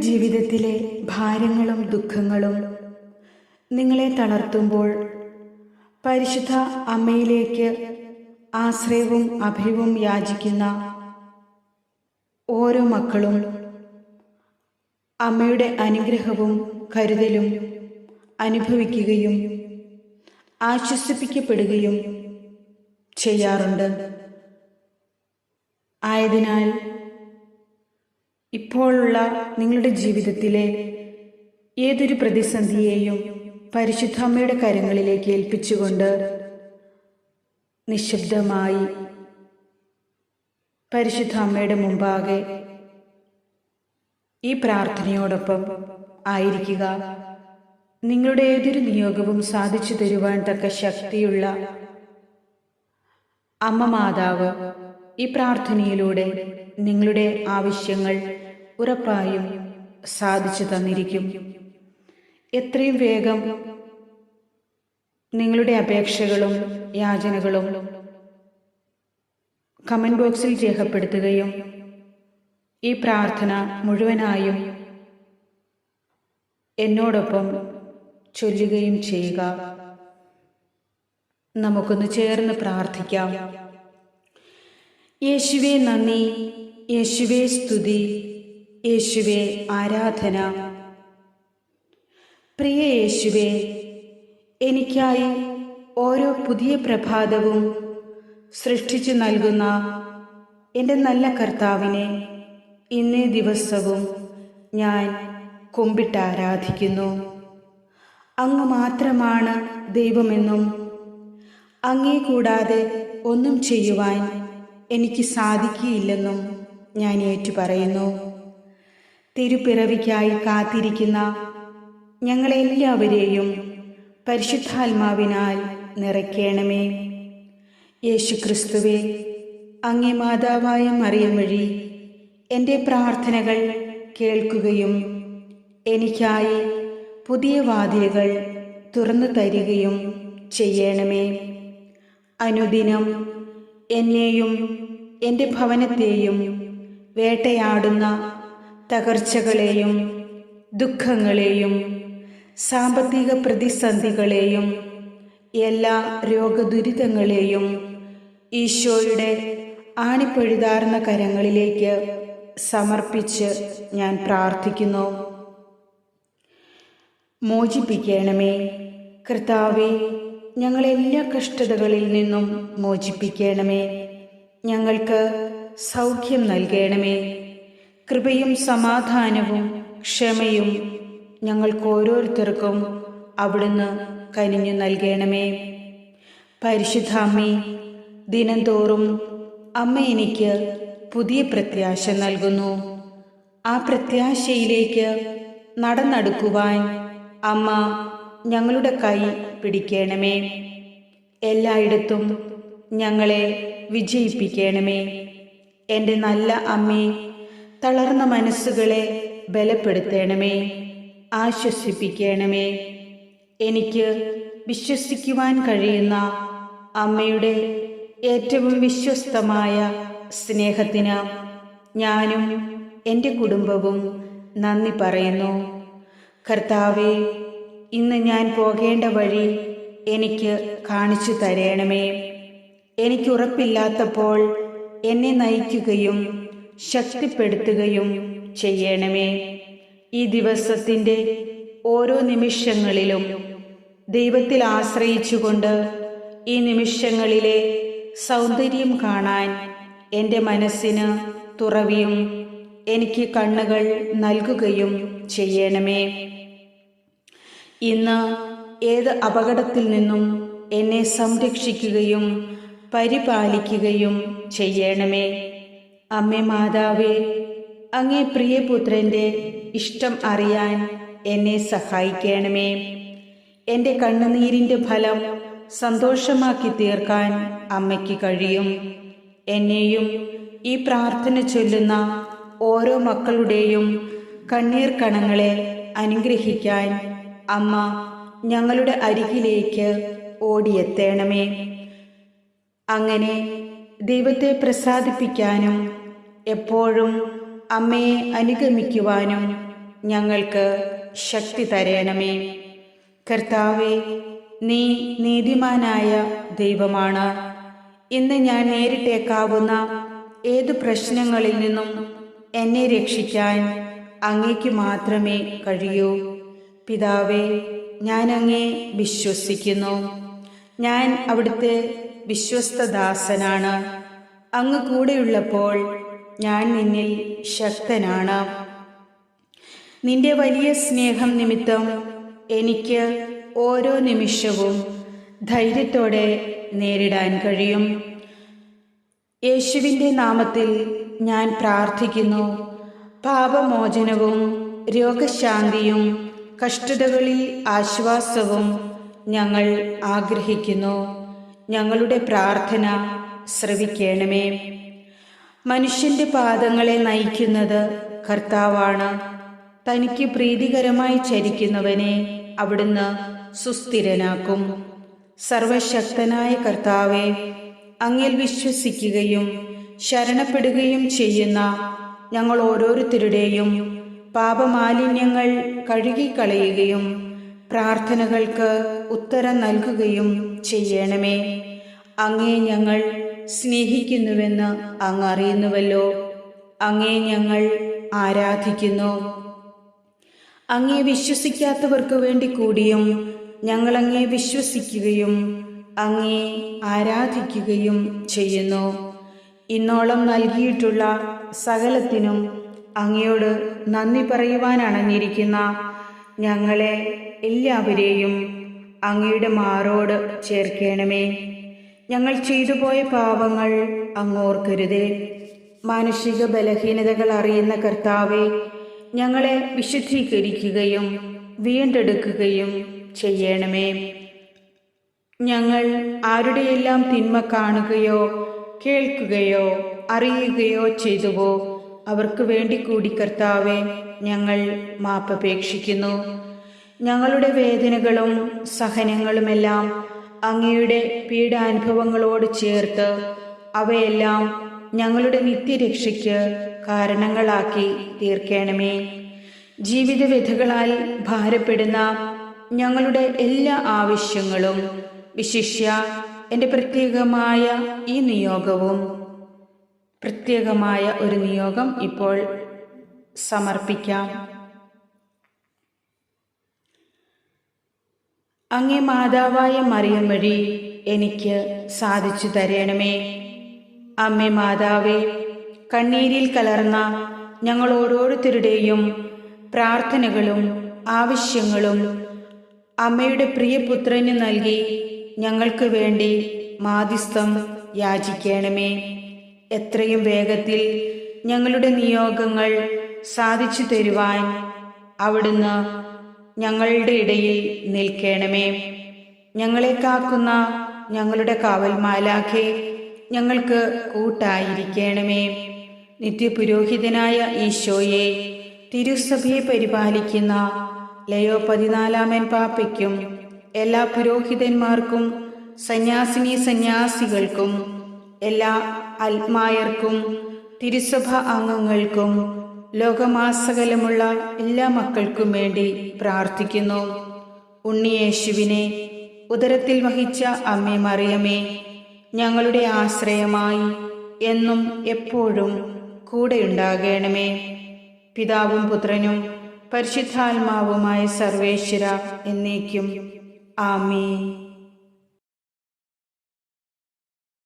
ജീവിതത്തിലെ ഭാരങ്ങളും ദുഃഖങ്ങളും നിങ്ങളെ തളർത്തുമ്പോൾ പരിശുദ്ധ അമ്മയിലേക്ക് ആശ്രയവും അഭയവും യാചിക്കുന്ന ഓരോ മക്കളും അമ്മയുടെ അനുഗ്രഹവും കരുതലും അനുഭവിക്കുകയും ആശ്വസിപ്പിക്കപ്പെടുകയും ചെയ്യാറുണ്ട്. ആയതിനാൽ ഇപ്പോഴുള്ള നിങ്ങളുടെ ജീവിതത്തിലെ ഏതൊരു പ്രതിസന്ധിയെയും പരിശുദ്ധ അമ്മയുടെ കരങ്ങളിലേക്ക് ഏൽപ്പിച്ചുകൊണ്ട് നിശബ്ദമായി പരിശുദ്ധ അമ്മയുടെ മുമ്പാകെ ഈ പ്രാർത്ഥനയോടൊപ്പം ആയിരിക്കുക. നിങ്ങളുടെ ഏതൊരു നിയോഗവും സാധിച്ചു തരുവാൻ തക്ക ശക്തിയുള്ള അമ്മ മാതാവ് ഈ പ്രാർത്ഥനയിലൂടെ നിങ്ങളുടെ ആവശ്യങ്ങൾ ഉറപ്പായും സാധിച്ചു തന്നിരിക്കും. എത്രയും വേഗം നിങ്ങളുടെ അപേക്ഷകളും യാചനകളും കമന്റ് ബോക്സിൽ രേഖപ്പെടുത്തുകയും ഈ പ്രാർത്ഥന മുഴുവനായും എന്നോടൊപ്പം ചൊല്ലുകയും ചെയ്യുക. നമുക്കൊന്ന് ചേർന്ന് പ്രാർത്ഥിക്കാം. യേശുവേ നന്ദി. യേശുവേ സ്തുതി. യേശുവേ ആരാധന. പ്രിയ യേശുവേ എനിക്കായി ഓരോ പുതിയ പ്രഭാതവും സൃഷ്ടിച്ചു നൽകുന്ന എന്റെ നല്ല കർത്താവിനെ ഇന്നേ ദിവസവും ഞാൻ കുമ്പിട്ട് ആരാധിക്കുന്നു. അങ്ങ് മാത്രമാണ് ദൈവമെന്നും അങ്ങേ കൂടാതെ ഒന്നും ചെയ്യുവാൻ എനിക്ക് സാധിക്കുകയില്ലെന്നും ഞാൻ ഏറ്റുപറയുന്നു. തിരുപ്പിറവിക്കായി കാത്തിരിക്കുന്ന ഞങ്ങളെല്ലാവരെയും പരിശുദ്ധാത്മാവിനാൽ നിറയ്ക്കണമേ. യേശുക്രിസ്തുവെ അങ്ങേ മാതാവായ മറിയം വഴി എന്റെ പ്രാർത്ഥനകൾ കേൾക്കുകയും എനിക്കായി പുതിയ വാതിലുകൾ തുറന്നു തരികയും ചെയ്യണമേ. അനുദിനം എന്നെയും എന്റെ ഭവനത്തെയും വേട്ടയാടുന്ന തകർച്ചകളെയും ദുഃഖങ്ങളെയും സാമ്പത്തിക പ്രതിസന്ധികളെയും എല്ലാ രോഗദുരിതങ്ങളെയും ഈശോയുടെ ആണിപ്പഴുതാർന്ന കരങ്ങളിലേക്ക് സമർപ്പിച്ച് ഞാൻ പ്രാർത്ഥിക്കുന്നു. മോചിപ്പിക്കണമേ. കർത്താവെ ഞങ്ങളെല്ലാ കഷ്ടതകളിൽ നിന്നും മോചിപ്പിക്കണമേ. ഞങ്ങൾക്ക് സൗഖ്യം നൽകണമേ. കൃപയും സമാധാനവും ക്ഷമയും ഞങ്ങൾക്ക് ഓരോരുത്തർക്കും അവിടുന്ന് കനിഞ്ഞു നൽകണമേ. പരിശുദ്ധ അമ്മേ ദിനംതോറും അമ്മ എനിക്ക് പുതിയ പ്രത്യാശ നൽകുന്നു. ആ പ്രത്യാശയിലേക്ക് നടന്നടുക്കുവാൻ അമ്മ ഞങ്ങളുടെ കൈ പിടിക്കണമേ. എല്ലായിടത്തും ഞങ്ങളെ വിജയിപ്പിക്കണമേ. എന്റെ നല്ല അമ്മേ തളർന്ന മനസ്സുകളെ ബലപ്പെടുത്തണമേ ആശ്വസിപ്പിക്കണമേ. എനിക്ക് വിശ്വസിക്കുവാൻ കഴിയുന്ന അമ്മയുടെ ഏറ്റവും വിശ്വസ്തമായ സ്നേഹത്തിന് ഞാനും എന്റെ കുടുംബവും നന്ദി പറയുന്നു. കർത്താവെ ഇന്ന് ഞാൻ പോകേണ്ട വഴി എനിക്ക് കാണിച്ചു തരണമേ. എനിക്കുറപ്പില്ലാത്തപ്പോൾ എന്നെ നയിക്കുകയും ശക്തിപ്പെടുത്തുകയും ചെയ്യണമേ. ഈ ദിവസത്തിന്റെ ഓരോ നിമിഷങ്ങളിലും ദൈവത്തിൽ ആശ്രയിച്ചുകൊണ്ട് ഈ നിമിഷങ്ങളിലെ സൗന്ദര്യം കാണാൻ എന്റെ മനസ്സിന് തുറവിയും എനിക്ക് കണ്ണുകൾ നൽകുകയും ചെയ്യണമേ. ഇന്ന് ഏത് അപകടത്തിൽ നിന്നും എന്നെ സംരക്ഷിക്കുകയും പരിപാലിക്കുകയും ചെയ്യണമേ. അമ്മേ മാതാവേ അങ്ങേ പ്രിയപുത്രന്റെ ഇഷ്ടം അറിയാൻ എന്നെ സഹായിക്കണമേ. എന്റെ കണ്ണുനീരിന്റെ ഫലം സന്തോഷമാക്കി തീർക്കാൻ അമ്മയ്ക്ക് കഴിയും. എന്നെയും ഈ പ്രാർത്ഥന ചൊല്ലുന്ന ഓരോ മക്കളുടെയും കണ്ണീർ കണങ്ങളെ അനുഗ്രഹിക്കാൻ അമ്മ ഞങ്ങളുടെ അരികിലേക്ക് ഓടിയെത്തേണമേ. അങ്ങനെ ദൈവത്തെ പ്രസാദിപ്പിക്കാനും എപ്പോഴും അമ്മയെ അനുഗമിക്കുവാനും ഞങ്ങൾക്ക് ശക്തി തരയണമേ കർത്താവെ നീ നീതിമാനായ ദൈവമാണ്. ഇന്ന് ഞാൻ നേരിട്ടേക്കാവുന്ന ഏതു പ്രശ്നങ്ങളിൽ നിന്നും എന്നെ രക്ഷിക്കാൻ അങ്ങേക്ക് മാത്രമേ കഴിയൂ. പിതാവേ ഞാൻ അങ്ങേ വിശ്വസിക്കുന്നു. ഞാൻ അവിടുത്തെ വിശ്വസ്തദാസനാണ്. അങ്ങ് കൂടെയുള്ളപ്പോൾ ഞാൻ നിന്നിൽ ശക്തനാണ്. നിന്റെ വലിയ സ്നേഹം നിമിത്തം എനിക്ക് ഓരോ നിമിഷവും ധൈര്യത്തോടെ നേരിടാൻ കഴിയും. യേശുവിന്റെ നാമത്തിൽ ഞാൻ പ്രാർത്ഥിക്കുന്നു. പാപമോചനവും രോഗശാന്തിയും കഷ്ടതകളിൽ ആശ്വാസവും ഞങ്ങൾ ആഗ്രഹിക്കുന്നു. ഞങ്ങളുടെ പ്രാർത്ഥന ശ്രവിക്കണമേ. മനുഷ്യന്റെ പാദങ്ങളെ നയിക്കുന്നത് കർത്താവാണ്. തനിക്ക് പ്രീതികരമായി ചരിക്കുന്നവനെ അവിടുന്ന് സുസ്ഥിരനാക്കും. സർവശക്തനായ കർത്താവെ അങ്ങിൽ വിശ്വസിക്കുകയും ശരണപ്പെടുകയും ചെയ്യുന്ന ഞങ്ങൾ ഓരോരുത്തരുടെയും പാപമാലിന്യങ്ങൾ കഴുകിക്കളയുകയും പ്രാർത്ഥനകൾക്ക് ഉത്തരം നൽകുകയും ചെയ്യണമേ. അങ്ങേ ഞങ്ങൾ സ്നേഹിക്കുന്നുവെന്ന് അങ്ങ് അറിയുന്നുവല്ലോ അങ്ങേ ഞങ്ങൾ ആരാധിക്കുന്നു. അങ്ങേ വിശ്വസിക്കാത്തവർക്ക് വേണ്ടി കൂടിയും ഞങ്ങൾ വിശ്വസിക്കുകയും അങ്ങേ ആരാധിക്കുകയും ചെയ്യുന്നു. ഇന്നോളം നൽകിയിട്ടുള്ള സകലത്തിനും അങ്ങയോട് നന്ദി പറയുവാൻ അണഞ്ഞിരിക്കുന്ന ഞങ്ങളെ എല്ലാവരെയും അങ്ങയുടെ മാറോട് ചേർക്കണമേ. ഞങ്ങൾ ചെയ്തുപോയ പാപങ്ങൾ അങ്ങോർക്കരുതേ. മാനുഷിക ബലഹീനതകൾ അറിയുന്ന കർത്താവെ ഞങ്ങളെ വിശുദ്ധീകരിക്കുകയും വീണ്ടെടുക്കുകയും ചെയ്യണമേ. ഞങ്ങൾ ആരുടെയെല്ലാം തിന്മ കാണുകയോ കേൾക്കുകയോ അറിയുകയോ ചെയ്തുവോ അവർക്ക് വേണ്ടി കൂടി കർത്താവെ ഞങ്ങൾ മാപ്പപേക്ഷിക്കുന്നു. ഞങ്ങളുടെ വേദനകളും സഹനങ്ങളുമെല്ലാം അങ്ങയുടെ പീഡാനുഭവങ്ങളോട് ചേർത്ത് അവയെല്ലാം ഞങ്ങളുടെ നിത്യരക്ഷയ്ക്ക് കാരണങ്ങളാക്കി തീർക്കണമേ. ജീവിതവിധകളാൽ ഭാരപ്പെടുന്ന ഞങ്ങളുടെ എല്ലാ ആവശ്യങ്ങളും വിശിഷ്യ എന്റെ പ്രത്യേകമായ ഈ നിയോഗവും പ്രത്യേകമായ ഒരു നിയോഗം ഇപ്പോൾ സമർപ്പിക്കാം. അങ്ങേ മാതാവായ മറിയം വഴി എനിക്ക് സാധിച്ചു തരണമേ. അമ്മേ മാതാവേ കണ്ണീരിൽ കലർന്ന ഞങ്ങൾ ഓരോരുത്തരുടെയും പ്രാർത്ഥനകളും ആവശ്യങ്ങളും അമ്മയുടെ പ്രിയപുത്രന് നൽകി ഞങ്ങൾക്ക് വേണ്ടി മാധ്യസ്ഥം യാചിക്കണമേ. എത്രയും വേഗത്തിൽ ഞങ്ങളുടെ നിയോഗങ്ങൾ സാധിച്ചു തരുവാൻ അവിടുന്ന് ഞങ്ങളുടെ ഇടയിൽ നിൽക്കണമേ. ഞങ്ങളെ കാക്കുന്ന ഞങ്ങളുടെ കാവൽ മാലാഖെ ഞങ്ങൾക്ക് കൂട്ടായിരിക്കണമേ. നിത്യപുരോഹിതനായ ഈശോയെ തിരുസഭയെ പരിപാലിക്കുന്ന ലയോ പതിനാലാമൻ പാപ്പയ്ക്കും എല്ലാ പുരോഹിതന്മാർക്കും സന്യാസിനി സന്യാസികൾക്കും എല്ലാ ആത്മായർക്കും തിരുസഭ അംഗങ്ങൾക്കും ലോകമാസകലമുള്ള എല്ലാ മക്കൾക്കും വേണ്ടി പ്രാർത്ഥിക്കുന്നു. ഉണ്ണിയേശുവിനെ ഉദരത്തിൽ വഹിച്ച അമ്മേ മറിയമേ ഞങ്ങളുടെ ആശ്രയമായി എന്നും എപ്പോഴും കൂടെയുണ്ടാകണമേ പിതാവും പുത്രനും പരിശുദ്ധാത്മാവുമായ സർവേശ്വര എന്നേക്കും. ആമേ